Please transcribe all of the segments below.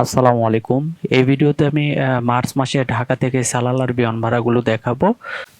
আসসালামু আলাইকুম। এই ভিডিওতে আমি মার্চ মাসে ঢাকা থেকে সালালার বিমান ভাড়াগুলো দেখাবো।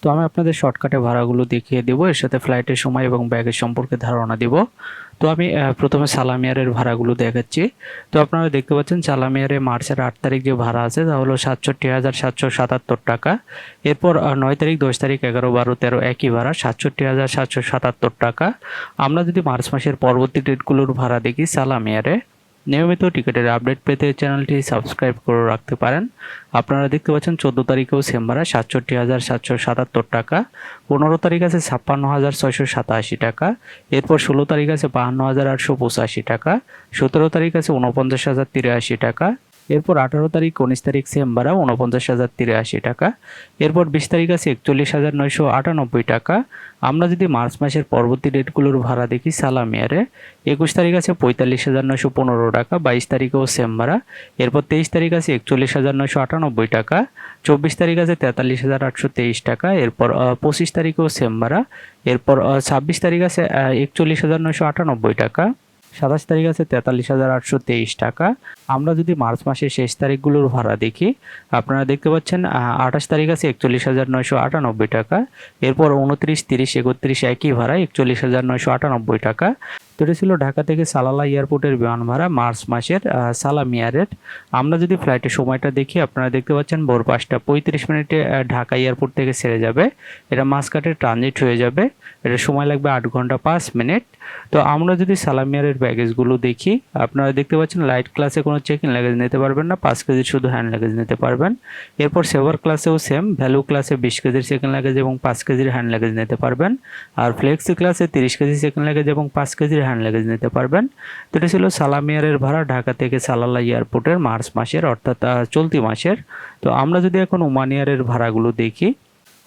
তো আমি আপনাদের শর্টকাটে ভাড়াগুলো দেখিয়ে দেব, এর সাথে ফ্লাইটের সময় এবং ব্যাগের সম্পর্কে ধারণা দিব। তো আমি প্রথমে সালামিয়ারের ভাড়াগুলো দেখাচ্ছি। তো আপনারা দেখতে পাচ্ছেন সালামিয়ারে মার্চের আট তারিখ যে ভাড়া আছে, তা হলো সাতষট্টি হাজার সাতশো সাতাত্তর টাকা। এরপর নয় তারিখ, দশ তারিখ, এগারো, বারো, তেরো একই ভাড়া, সাতষট্টি হাজার সাতশো সাতাত্তর টাকা। আমরা যদি মার্চ মাসের পরবর্তী ডেটগুলোর ভাড়া দেখি সালামিয়ারে নিয়মিত টিকিটের আপডেট পেতে চ্যানেলটি সাবস্ক্রাইব করে রাখতে পারেন। আপনারা দেখতে পাচ্ছেন চোদ্দ তারিখেও সেম ভাড়া, সাতষট্টি হাজার সাতশো সাতাত্তর টাকা। পনেরো তারিখ আছে ছাপ্পান্ন হাজার ছয়শো সাতাশি টাকা। এরপর ষোলো তারিখ আছে বাহান্ন হাজার আটশো পঁচাশি টাকা। সতেরো তারিখ আছে ঊনপঞ্চাশ হাজার তিরাশি টাকা। এরপর আঠারো তারিখ, উনিশ তারিখ সেম উনপঞ্চাশ হাজার তিরাশি টাকা। এরপর বিশ তারিখ আছে একচল্লিশ হাজার নয়শো আটানব্বই টাকা। আমরা যদি মার্চ মাসের পরবর্তী ডেটগুলোর ভাড়া দেখি সালামিয়ারে একুশ তারিখ আছে পঁয়তাল্লিশ হাজার নয়শো পনেরো টাকা, বাইশ তারিখেও সেম ভাড়া এরপর তেইশ তারিখ আছে একচল্লিশ হাজার নয়শো আটানব্বই টাকা, চব্বিশ তারিখ আছে তেতাল্লিশ হাজার আটশো তেইশ টাকা, এরপর পঁচিশ তারিখেও সেম ভাড়া এরপর ছাব্বিশ তারিখ আছে একচল্লিশ হাজার নয়শো আটানব্বই টাকা। সাতাশ তারিখ আছে, তেতাল্লিশ হাজার আটশো তেইশ টাকা। আমরা যদি মার্চ মাসের শেষ তারিখগুলোর ভাড়া দেখি, আপনারা দেখতে পাচ্ছেন আঠাশ তারিখ আছে, একচল্লিশ হাজার নয়শো আটানব্বই টাকা। এরপর উনত্রিশ, তিরিশ, একত্রিশ একই ভাড়া একচল্লিশ হাজার নয়শো আটানব্বই টাকা। এটা ছিল ঢাকা থেকে সালালা এয়ারপোর্টের বিমান ভাড়া মার্চ মাসের আহ, সালামিয়ারের আমরা যদি ফ্লাইটের সময়টা দেখি আপনারা দেখতে পাচ্ছেন ভোর পাঁচটা পঁয়ত্রিশ মিনিটে ঢাকা এয়ারপোর্ট থেকে ছেড়ে যাবে। এটা মাসকাটে ট্রানজিট হয়ে যাবে। এটা সময় লাগবে আট ঘণ্টা পাঁচ মিনিট। তো আমরা যদি সালামিয়ারের ব্যাগেজগুলো দেখি আপনারা দেখতে পাচ্ছেন লাইট ক্লাসে কোনো চেক ইন লাগেজ নিতে পারবেন না পাঁচ কেজির শুধু হ্যান্ড লাগেজ নিতে পারবেন। এরপর সেভার ক্লাসেও সেম ভ্যালু ক্লাসে বিশ কেজির সেকেন্ড লাগেজ এবং পাঁচ কেজির হ্যান্ড লাগেজ নিতে পারবেন। আর ফ্লেক্সি ক্লাসে তিরিশ কেজি সেকেন্ড লাগেজ এবং পাঁচ কেজির হ্যান্ড লাগেজ নিতে পারবেন। তো এটা ছিল সালামিয়ারের ভাড়া ঢাকা থেকে সালালা এয়ারপোর্টের মার্চ মাসের অর্থাৎ চলতি মাসের। তো আমরা যদি এখন ওমান ওমানিয়ারের ভাড়াগুলো দেখি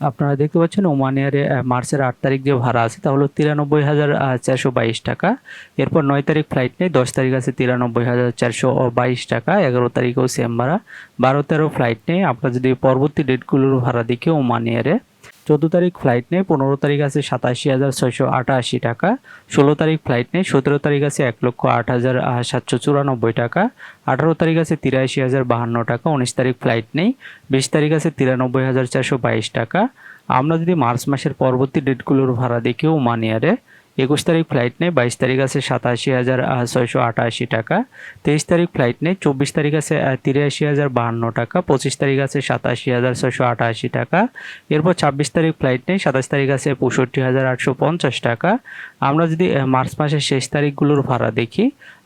আপনারা দেখতে পাচ্ছেন ওমানিয়ারে আহ, মার্চের আট তারিখ যে ভাড়া আছে তা হলো তিরানব্বই হাজার চারশো বাইশ টাকা। এরপর নয় তারিখ ফ্লাইট নেই দশ তারিখ আছে তিরানব্বই হাজার চারশো বাইশ টাকা। এগারো তারিখেও সেম ভাড়া। বারো তেরো ফ্লাইট নেই। আমরা যদি পরবর্তী ডেটগুলোর ভাড়া দেখি ওমান ওমানিয়ারে চোদ্দ তারিখ ফ্লাইট নেই পনেরো তারিখ আছে সাতাশি হাজার ছয়শো আটাশি টাকা, ষোলো তারিখ ফ্লাইট নেই সতেরো তারিখ আছে এক লক্ষ আট হাজার সাতশো চুরানব্বই টাকা, আঠারো তারিখ আছে তিরাশি হাজার বাহান্ন টাকা, উনিশ তারিখ ফ্লাইট নেই বিশ তারিখ আছে তিরানব্বই হাজার চারশো বাইশ টাকা। আমরা যদি মার্চ মাসের পরবর্তী ডেটগুলোর ভাড়া দেখি ওমানিয়ারে একুশ তারিখ ফ্লাইট নেই বাইশ তারিখ আছে সাতাশি হাজার ছয়শো আটাশি টাকা। তেইশ তারিখ ফ্লাইট নেই চব্বিশ তারিখ আছে তিরাশি হাজার বাহান্ন টাকা। পঁচিশ তারিখ আছে সাতাশি হাজার, ছয়শো আটাশি টাকা। এরপর ছাব্বিশ তারিখ ফ্লাইট নেই সাতাশ তারিখ আছে পঁয়ষট্টি হাজার, আটশো পঞ্চাশ টাকা। আমরা যদি মার্চ মাসের শেষ তারিখগুলোর ভাড়া দেখি,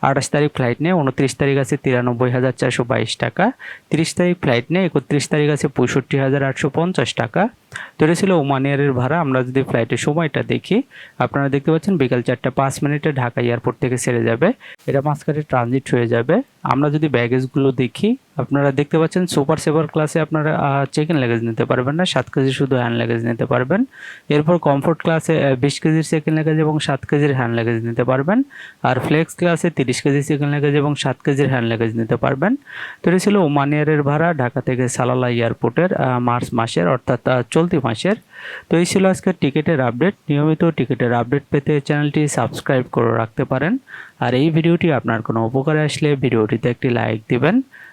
আঠাশ তারিখ ফ্লাইট নেই উনত্রিশ তারিখ আছে তিরানব্বই হাজার, চারশো বাইশ টাকা। তিরিশ তারিখ ফ্লাইট নেই একত্রিশ তারিখ আছে পঁয়ষট্টি হাজার, আটশো পঞ্চাশ টাকা। তো এটা ছিল ওমান এয়ারের ভাড়া। আমরা যদি ফ্লাইটের সময়টা দেখি, আপনারা দেখতে পাচ্ছেন বিকাল চারটা পাঁচ মিনিটে ঢাকা এয়ারপোর্ট থেকে ছেড়ে যাবে। এটা মাঝখানে ট্রানজিট হয়ে যাবে। আমরা যদি ব্যাগেজগুলো দেখি আপনারা দেখতে পাচ্ছেন সুপার সেভার ক্লাসে আপনারা চেক ইন লাগেজ নিতে পারবেন না, সাত কেজি শুধু হ্যান্ড লাগেজ নিতে পারবেন। এরপর কমফোর্ট ক্লাসে বিশ কেজির সেকেন্ড লাগেজ এবং সাত কেজির হ্যান্ড লাগেজ নিতে পারবেন। আর ফ্লেক্স ক্লাসে তিরিশ কেজি সেকেন্ড লাগেজ এবং সাত কেজির হ্যান্ড লাগেজ নিতে পারবেন। তো এটা ছিল ওমান এয়ারের ভাড়া, ঢাকা থেকে সালালা এয়ারপোর্টের মার্চ মাসের, অর্থাৎ চলতি মাসের। তো এই ছিল আজকের টিকিটের আপডেট নিয়মিত টিকিটের আপডেট পেতে চ্যানেলটি সাবস্ক্রাইব করে রাখতে পারেন। আর এই ভিডিওটি আপনার কোনো উপকারে আসলে, ভিডিওটিতে একটি লাইক দিবেন।